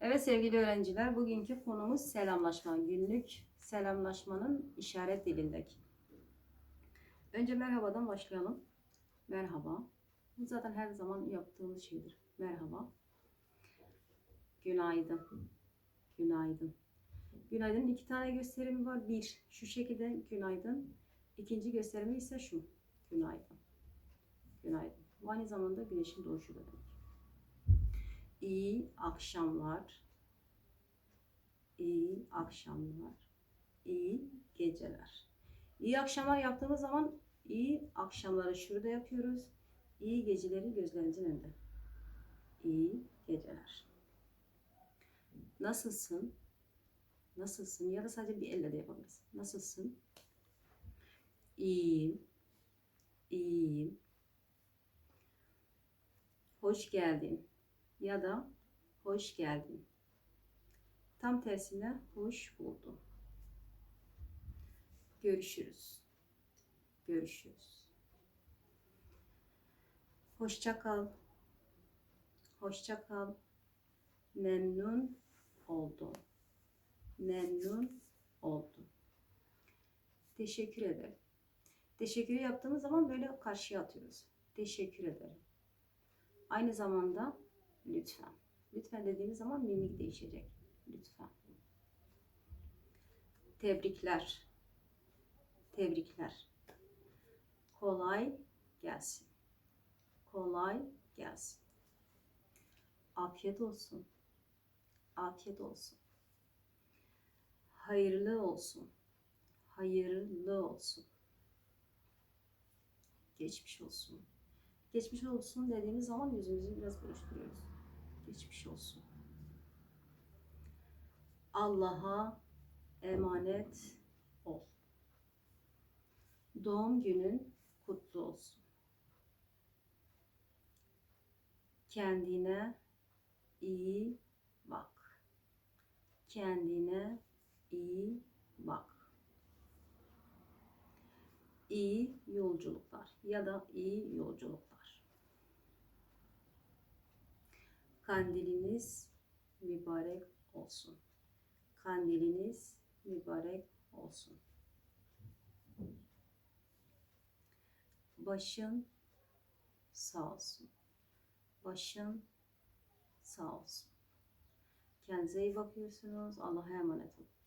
Evet sevgili öğrenciler, bugünkü konumuz selamlaşma. Günlük selamlaşmanın işaret dilindeki. Önce merhabadan başlayalım. Merhaba. Bu zaten her zaman yaptığımız şeydir. Merhaba. Günaydın. Günaydın. Günaydın iki tane gösterimi var. Bir, şu şekilde günaydın. İkinci gösterimi ise şu. Günaydın. Günaydın. Bu aynı zamanda güneşin doğuşu demek. İyi akşamlar. İyi akşamlar. İyi geceler. İyi akşamlar yaptığımız zaman iyi akşamları şurada yapıyoruz. İyi geceleri gözlerimizin önünde. İyi geceler. Nasılsın? Nasılsın? Ya da sadece bir elle de yapabiliriz. Nasılsın? İyiyim. İyiyim. Hoş geldin ya da hoş geldin. Tam tersine hoş buldum. Görüşürüz. Görüşürüz. Hoşça kal. Hoşça kal. Memnun oldum. Memnun oldum. Teşekkür ederim. Teşekkür yaptığımız zaman böyle karşıya atıyoruz. Teşekkür ederim. Aynı zamanda lütfen. Lütfen dediğimiz zaman mimik değişecek. Lütfen. Tebrikler. Tebrikler. Kolay gelsin. Kolay gelsin. Afiyet olsun. Afiyet olsun. Hayırlı olsun. Hayırlı olsun. Geçmiş olsun. Geçmiş olsun dediğimiz zaman yüzümüzü biraz buruşturuyoruz. Geçmiş olsun. Allah'a emanet ol. Doğum günün kutlu olsun. Kendine iyi bak. Kendine iyi bak. İyi yolculuklar ya da iyi yolculuklar. Kandiliniz mübarek olsun. Kandiliniz mübarek olsun. Başın sağ olsun. Başın sağ olsun. Kendinize iyi bakıyorsunuz. Allah'a emanet olun.